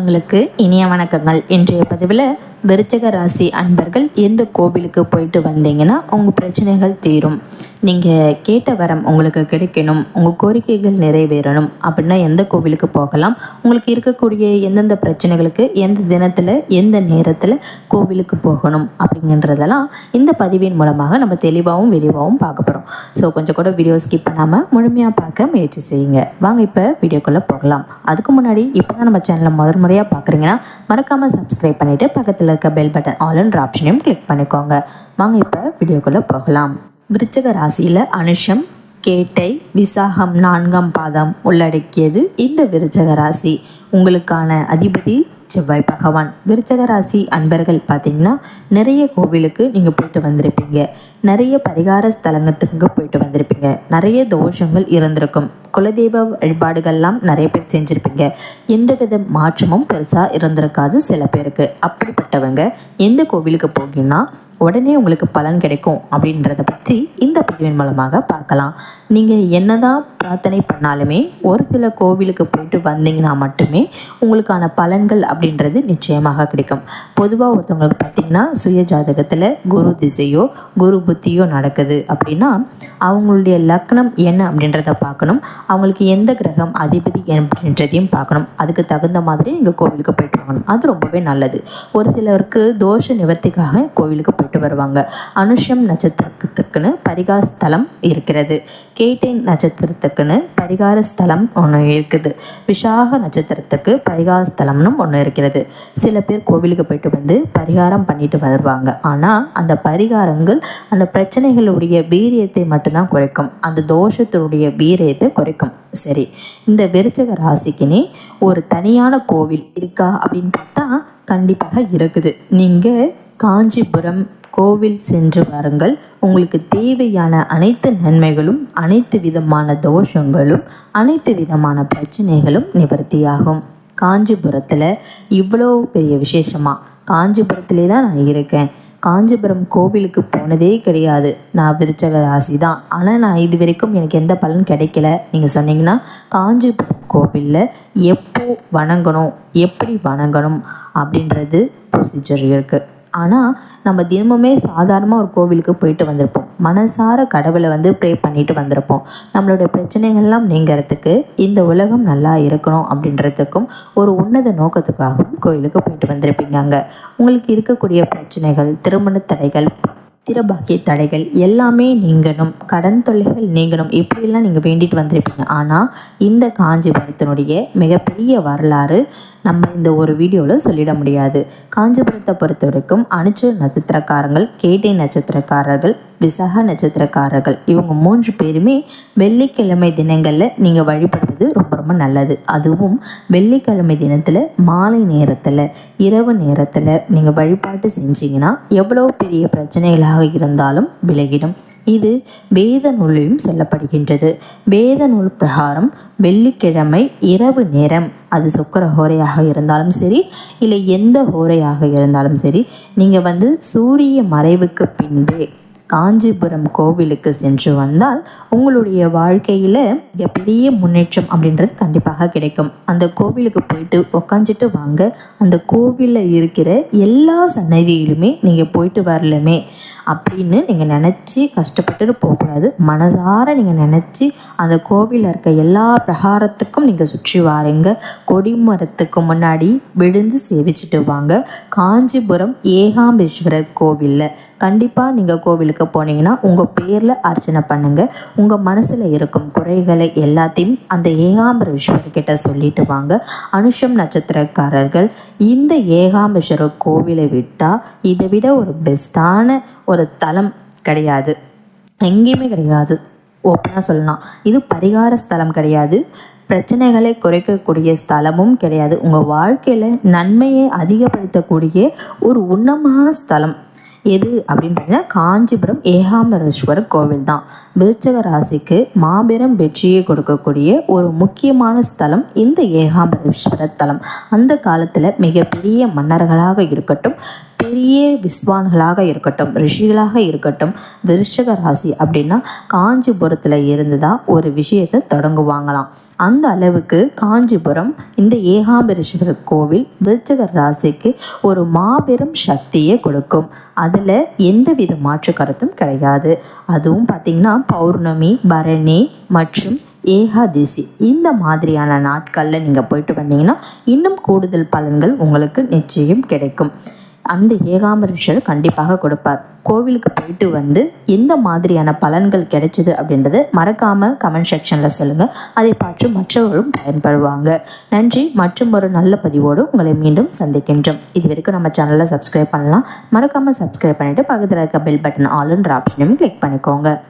உங்களுக்கு இனிய வணக்கங்கள். இன்றைய பதிவில் விருச்சக ராசி அன்பர்கள் எந்த கோவிலுக்கு போயிட்டு வந்தீங்கன்னா உங்கள் பிரச்சனைகள் தீரும். நீங்கள் கேட்ட வரம் உங்களுக்கு கிடைக்கணும். உங்கள் கோரிக்கைகள் நிறைவேறணும். அப்படின்னா எந்த கோவிலுக்கு போகலாம்? உங்களுக்கு இருக்கக்கூடிய எந்தெந்த பிரச்சனைகளுக்கு எந்த தினத்தில் எந்த நேரத்தில் கோவிலுக்கு போகணும் அப்படிங்கன்றதெல்லாம் இந்த பதிவின் மூலமாக நம்ம தெளிவாகவும் விரிவாகவும் பார்க்க போகிறோம் ஸோ கொஞ்சம் கூட வீடியோ ஸ்கிப் பண்ணாமல் முழுமையாக பார்க்க முயற்சி செய்யுங்க. வாங்க இப்போ வீடியோக்குள்ளே போகலாம். அதுக்கு முன்னாடி இப்போ தான் நம்ம சேனலை முதல் முறையாக பார்க்குறீங்கன்னா மறக்காமல் சப்ஸ்கிரைப் பண்ணிவிட்டு பக்கத்தில் இருக்க பெல் பட்டன் ஆல்ன்ற ஆப்ஷனையும் கிளிக் பண்ணிக்கோங்க. வாங்க இப்போ வீடியோக்குள்ளே போகலாம். விருச்சக ராசியில் அனுஷம் கேட்டை விசாகம் நான்காம் பாதம் உள்ளடக்கியது இந்த விருச்சக ராசி. உங்களுக்கான அதிபதி செவ்வாய் பகவான் விருச்சக ராசி அன்பர்கள் பார்த்தீங்கன்னா நிறைய கோவிலுக்கு நீங்கள் போயிட்டு வந்திருப்பீங்க. நிறைய பரிகார ஸ்தலங்கத்துக்கு போயிட்டு வந்திருப்பீங்க. நிறைய தோஷங்கள் இருந்திருக்கும். குலதெய்வ வழிபாடுகள்லாம் நிறைய பேர் செஞ்சுருப்பீங்க. எந்த வித மாற்றமும் பெருசாக இருந்திருக்காது சில பேருக்கு. அப்படிப்பட்டவங்க எந்த கோவிலுக்கு போகணும்னா உடனே உங்களுக்கு பலன் கிடைக்கும் அப்படின்றத பற்றி இந்த பதிவின் மூலமாக பார்க்கலாம். நீங்கள் என்னதான் பிரார்த்தனை பண்ணாலுமே ஒரு சில கோவிலுக்கு போயிட்டு வந்தீங்கன்னா மட்டுமே உங்களுக்கான பலன்கள் அப்படின்றது நிச்சயமாக கிடைக்கும். பொதுவாக ஒருத்தவங்களுக்கு பார்த்தீங்கன்னா சுய ஜாதகத்தில் குரு திசையோ குரு புத்தியோ நடக்குது அப்படின்னா அவங்களுடைய லக்னம் என்ன அப்படின்றத பார்க்கணும். அவங்களுக்கு எந்த கிரகம் அதிபதி அப்படின்றதையும் பார்க்கணும். அதுக்கு தகுந்த மாதிரி நீங்கள் கோவிலுக்கு போயிட்டு வாங்கணும். அது ரொம்பவே நல்லது. ஒரு சிலருக்கு தோஷ நிவர்த்திக்காக கோவிலுக்கு போயிட்டு வருவாங்க. அனுஷம் நட்சத்திரத்துக்குன்னு பரிகார ஸ்தலம் இருக்கிறது. கேட்டை நட்சத்திரத்துக்குன்னு பரிகார ஸ்தலம் ஒன்று இருக்குது. விஷாக நட்சத்திரத்துக்கு பரிகார ஸ்தலம்னு ஒன்று இருக்கிறது. சில பேர் கோவிலுக்கு போயிட்டு வந்து பரிகாரம் பண்ணிட்டு வருவாங்க. ஆனால் அந்த பரிகாரங்கள் அந்த பிரச்சனைகளுடைய வீரியத்தை மட்டும்தான் குறைக்கும். அந்த தோஷத்தினுடைய வீரியத்தை குறைக்கும். சரி இந்த விருச்சக ராசிக்குனே ஒரு தனியான கோவில் இருக்கா அப்படின்னு பார்த்தா கண்டிப்பாக இருக்குது. நீங்கள் காஞ்சிபுரம் கோவில் சென்று வாருங்கள். உங்களுக்கு தேவையான அனைத்து நன்மைகளும் அனைத்து விதமான தோஷங்களும் அனைத்து விதமான பிரச்சனைகளும் நிவர்த்தியாகும். காஞ்சிபுரத்தில் இவ்வளோ பெரிய விசேஷமா? காஞ்சிபுரத்திலே தான் நான் இருக்கேன். காஞ்சிபுரம் கோவிலுக்கு போனதே கிடையாது. நான் விருச்சக ராசி தான் ஆனால் நான் இது வரைக்கும் எனக்கு எந்த பலன் கிடைக்கல. நீங்கள் சொன்னீங்கன்னா காஞ்சிபுரம் கோவிலில் எப்போ வணங்கணும் எப்படி வணங்கணும் அப்படின்றது ப்ரொசீஜர் இருக்குது ஆனால் நம்ம தினமுமே சாதாரணமாக ஒரு கோவிலுக்கு போயிட்டு வந்திருப்போம். மனசார கடவுளை வந்து ப்ரே பண்ணிட்டு வந்திருப்போம். நம்மளோட பிரச்சனைகள்லாம் நீங்கிறதுக்கு இந்த உலகம் நல்லா இருக்கணும் அப்படின்றதுக்கும் ஒரு உன்னத நோக்கத்துக்காகவும் கோவிலுக்கு போயிட்டு வந்திருப்பீங்க அங்கே. உங்களுக்கு இருக்கக்கூடிய பிரச்சனைகள் திருமண தடைகள் திரபாக்கிய தடைகள் எல்லாமே நீங்கணும். கடன் தொல்லைகள் நீங்கணும். இப்படியெல்லாம் நீங்கள் வேண்டிட்டு வந்திருப்பீங்க. ஆனால் இந்த காஞ்சிபுரத்தினுடைய மிகப்பெரிய வரலாறு நம்ம இந்த ஒரு வீடியோவில் சொல்லிட முடியாது. காஞ்சிபுரத்தை பொறுத்த வரைக்கும் அனுச்ச நட்சத்திரக்காரங்கள் கேட்டை நட்சத்திரக்காரர்கள் விசக நட்சத்திரக்காரர்கள் இவங்க மூன்று பேருமே வெள்ளிக்கிழமை தினங்களில் நீங்கள் வழிபடுவது ரொம்ப ரொம்ப நல்லது. அதுவும் வெள்ளிக்கிழமை தினத்தில் மாலை நேரத்தில் இரவு நேரத்தில் நீங்கள் வழிபாட்டு செஞ்சீங்கன்னா எவ்வளோ பெரிய பிரச்சனைகளாக இருந்தாலும் விலகிடும். இது வேத நூலிலும் சொல்லப்படுகின்றது. வேத நூல் பிரகாரம் வெள்ளிக்கிழமை இரவு நேரம். அது சுக்கர ஹோரையாக இருந்தாலும் சரி இல்லை எந்த ஹோரையாக இருந்தாலும் சரி நீங்கள் வந்து சூரிய மறைவுக்கு பின்பே காஞ்சிபுரம் கோவிலுக்கு சென்று வந்தால் உங்களுடைய வாழ்க்கையில் மிகப்பெரிய முன்னேற்றம் அப்படின்றது கண்டிப்பாக கிடைக்கும். அந்த கோவிலுக்கு போயிட்டு உக்காந்துட்டு வாங்க. அந்த கோவிலில் இருக்கிற எல்லா சன்னதியிலுமே நீங்கள் போயிட்டு வரலுமே. அப்படின்னு நீங்கள் நினச்சி கஷ்டப்பட்டுட்டு போகக்கூடாது. மனதார நீங்கள் நினச்சி அந்த கோவிலில் இருக்க எல்லா பிரகாரத்துக்கும் நீங்கள் சுற்றி வாருங்க. கொடிமரத்துக்கு முன்னாடி விழுந்து சேவிச்சுட்டு வாங்க. காஞ்சிபுரம் ஏகாம்பேஸ்வரர் கோவிலில் கண்டிப்பாக நீங்கள் கோவிலுக்கு போனீங்கன்னா உங்கள் பேரில் அர்ச்சனை பண்ணுங்கள் உங்கள் மனசில் இருக்கும் குறைகளை எல்லாத்தையும் அந்த ஏகாம்பரேஸ்வரர்கிட்ட சொல்லிட்டு வாங்க. அனுஷம் நட்சத்திரக்காரர்கள் இந்த ஏகாம்பேஸ்வரர் கோவிலை விட்டால் இதை விட ஒரு பெஸ்ட்டான ஒரு தலம் கிடையாது. எங்கேயுமே கிடையாது. ஓப்பனாக சொல்லலாம். இது பரிகார ஸ்தலம் கிடையாது. பிரச்சனைகளை குறைக்கக்கூடிய ஸ்தலமும் கிடையாது. உங்கள் வாழ்க்கையில் நன்மையை அதிகப்படுத்தக்கூடிய ஒரு உன்னமான ஸ்தலம். எது அப்படின்னு பார்த்தீங்கன்னா காஞ்சிபுரம் ஏகாம்பரேஸ்வரர் கோவில் தான். விருச்சக ராசிக்கு மாபெரும் வெற்றியை கொடுக்கக்கூடிய ஒரு முக்கியமான ஸ்தலம் இந்த ஏகாம்பரேஸ்வரர் தலம். அந்த காலத்தில் மிகப்பெரிய மன்னர்களாக இருக்கட்டும் பெரிய விஸ்வான்களாக இருக்கட்டும் ரிஷிகளாக இருக்கட்டும் விருஷக ராசி அப்படின்னா காஞ்சிபுரத்தில் இருந்து தான் ஒரு விஷயத்தை தொடங்குவாங்களாம். அந்த அளவுக்கு காஞ்சிபுரம் இந்த ஏகாம்பரேஸ்வரர் கோவில் விருச்சக ராசிக்கு ஒரு மாபெரும் சக்தியை கொடுக்கும். அதில் எந்தவித மாற்று கருத்தும் கிடையாது. அதுவும் பார்த்திங்கன்னா பௌர்ணமி பரணி மற்றும் ஏகாதேசி இந்த மாதிரியான நாட்களில் நீங்கள் போயிட்டு வந்தீங்கன்னா இன்னும் கூடுதல் பலன்கள் உங்களுக்கு நிச்சயம் கிடைக்கும். அந்த ஏகாம்பரேஸ்வரர் கண்டிப்பாக கொடுப்பார். கோவிலுக்கு போயிட்டு வந்து எந்த மாதிரியான பலன்கள் கிடைச்சிது அப்படின்றது மறக்காமல் கமெண்ட் செக்ஷனில் சொல்லுங்கள் அதை பார்த்து மற்றவர்களும் பயன்படுவாங்க. நன்றி. மற்றும் ஒரு நல்ல பதிவோடு உங்களை மீண்டும் சந்திக்கின்றோம். இது வரைக்கும் நம்ம சேனலில் சப்ஸ்கிரைப் பண்ணலாம். மறக்காமல் சப்ஸ்கிரைப் பண்ணிவிட்டு பக்கத்தில் இருக்க பெல் பட்டன் ஆல்ன்ற ஆப்ஷனையும் கிளிக் பண்ணிக்கோங்க.